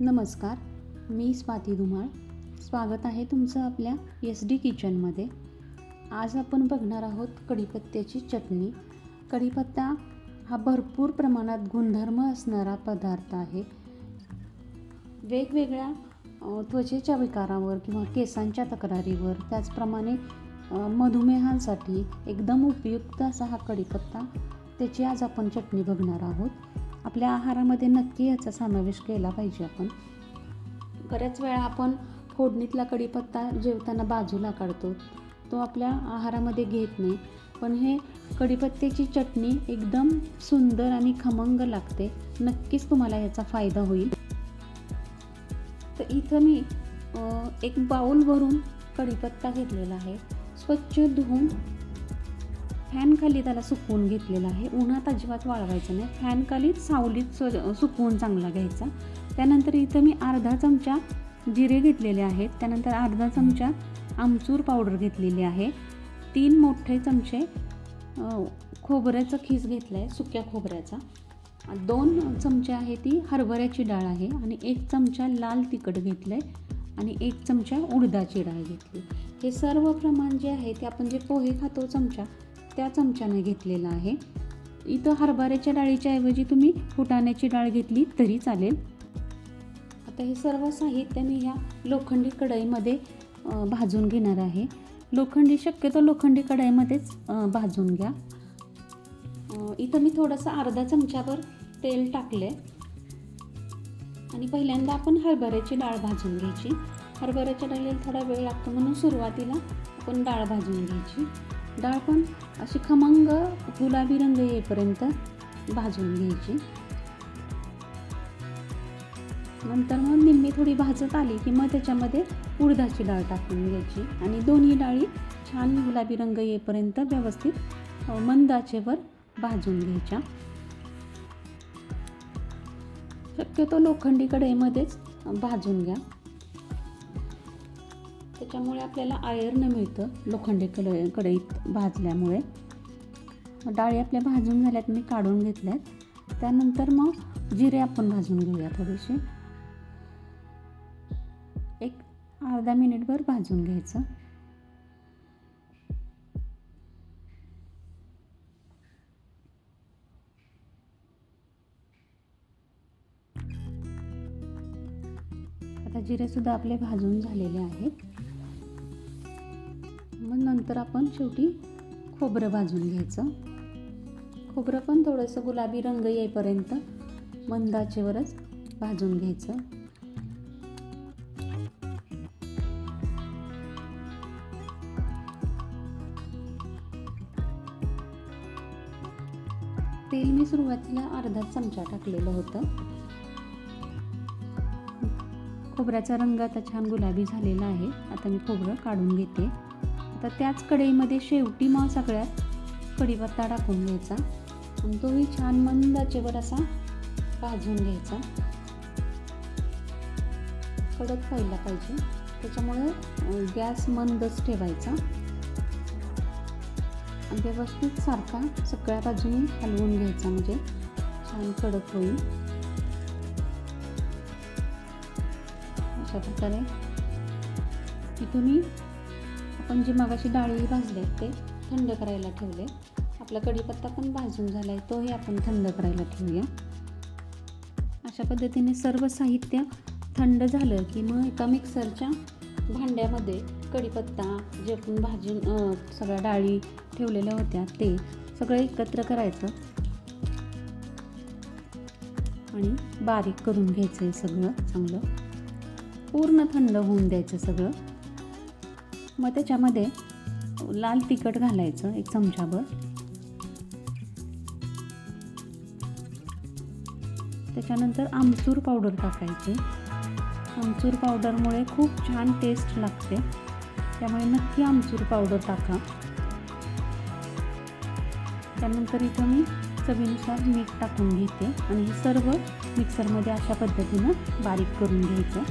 नमस्कार मी स्वाती धुमाळ. स्वागत आहे तुमचं आपल्या एस डी किचनमध्ये आज आपण बघणार आहोत कढीपत्त्याची चटणी. कढीपत्ता हा भरपूर प्रमाणात गुणधर्म असणारा पदार्थ आहे. वेगवेगळ्या त्वचेच्या विकारावर किंवा केसांच्या तक्रारीवर त्याचप्रमाणे मधुमेहांसाठी एकदम उपयुक्त असा हा कढीपत्ता. त्याची आज आपण चटणी बघणार आहोत. आपल्या आहारामध्ये नक्की याचा समावेश केला पाहिजे आपण. बऱ्याच वेळा आपण फोडणीतला कढीपत्ता जेवताना बाजूला काढतो. तो आपल्या आहारामध्ये घेत नाही. पण हे कढीपत्त्याची चटणी एकदम सुंदर आणि खमंग लागते. नक्कीच तुम्हाला याचा फायदा होईल. तर इथं मी एक बाऊल भरून कढीपत्ता घेतलेला आहे. स्वच्छ धुवून फॅनखाली त्याला सुकवून घेतलेला आहे. उन्हात अजिबात वाळवायचं नाही. फॅनखाली सावलीत सुकवून चांगला घ्यायचा. त्यानंतर इथं मी अर्धा चमचा जिरे घेतलेले आहेत. त्यानंतर अर्धा चमचा आमचूर पावडर घेतलेली आहे. तीन मोठे चमचे खोबऱ्याचं खीस घेतलं आहे सुक्या खोबऱ्याचा. दोन चमचे आहे ती हरभऱ्याची डाळ आहे आणि एक चमचा लाल तिखट घेतलं आहे आणि एक चमचा उडदाची डाळ घेतली. हे सर्व प्रमाण जे आहे ते आपण जे पोहे खातो चमचा त्या चमच्याने घेतलेलं आहे. इथं हरभऱ्याच्या डाळीच्या ऐवजी तुम्ही फुटाण्याची डाळ घेतली तरी चालेल. आता हे सर्व साहित्य मी ह्या लोखंडी कढईमध्ये भाजून घेणार आहे. लोखंडी शक्यतो लोखंडी कढईमध्येच भाजून घ्या. इथं मी थोडंसं अर्धा चमच्यावर तेल टाकले आणि पहिल्यांदा आपण हरभऱ्याची डाळ भाजून घ्यायची. हरभऱ्याच्या डाळीला थोडा वेळ लागतो म्हणून सुरुवातीला आपण डाळ भाजून घ्यायची. डाळ पण अशी खमंग गुलाबी रंग येईपर्यंत भाजून घ्यायची. नंतर मग निम्मी थोडी भाजत आली की मग त्याच्यामध्ये उडदाची डाळ टाकून घ्यायची आणि दोन्ही डाळी छान गुलाबी रंग येईपर्यंत व्यवस्थित मंदाचेवर भाजून घ्यायच्या. शक्यतो लोखंडी कढईमध्येच भाजून घ्या. त्याच्यामुळे आपल्याला आयर्न मिळतं. लोखंडी कड कढईत भाजल्यामुळे. डाळी आपल्या भाजून झाल्यात मी काढून घेतल्यात. त्यानंतर मग जिरे आपण भाजून घेऊया थोडेसे. एक अर्धा मिनिटभर भाजून घ्यायचं. आता जिरेसुद्धा आपले भाजून झालेले आहेत. नंतर आपण शेवटी खोबरं भाजून घ्यायचं. खोबरं पण थोडंसं गुलाबी रंग येईपर्यंत मंदाचेवरच भाजून घ्यायचं. तेल मी सुरुवातीला अर्धा चमचा टाकलेलं होतं. खोबऱ्याचा रंग आता छान गुलाबी झालेला आहे. आता मी खोबरं काढून घेते. तर त्याच कढईमध्ये शेवटी मग सगळ्यात कढीपत्ता टाकून घ्यायचा. आणि तोही छान मंद आचेवर असा भाजून घ्यायचा. कडक व्हायला पाहिजे. त्याच्यामुळे गॅस मंदच ठेवायचा. आणि व्यवस्थित सारखा सगळ्या बाजूनी हलवून घ्यायचा. म्हणजे छान कडक होईल. अशा प्रकारे इथून आपण जी मगाशी डाळी भाजले ते थंड करायला ठेवले. आपला कढीपत्ता पण भाजून झाला आहे तोही आपण थंड करायला ठेवूया. अशा पद्धतीने सर्व साहित्य थंड झालं की मग एका मिक्सरच्या भांड्यामध्ये कढीपत्ता जे आपण भाजून सगळ्या डाळी ठेवलेल्या होत्या ते सगळं एकत्र करायचं. आणि बारीक करून घ्यायचं आहे सगळं चांगलं. पूर्ण थंड होऊन द्यायचं सगळं. मग त्याच्यामध्ये लाल तिखट घालायचं एक चमचाभर. त्याच्यानंतर आमचूर पावडर टाकायची. आमचूर पावडरमुळे खूप छान टेस्ट लागते. त्यामुळे नक्की आमचूर पावडर टाका. त्यानंतर इथं मी चवीनुसार मीठ टाकून घेते आणि हे सर्व मिक्सरमध्ये अशा पद्धतीनं बारीक करून घ्यायचं.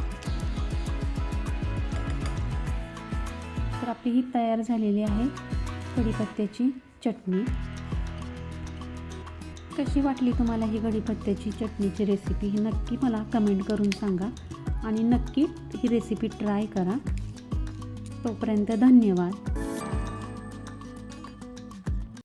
तर आपली ही तयार झालेली आहे. कढीपत्त्याची चटणी. कशी वाटली तुम्हाला ही कढीपत्त्याची चटणीची रेसिपी ही नक्की मला कमेंट करून सांगा. आणि नक्की ही रेसिपी ट्राय करा. तोपर्यंत धन्यवाद.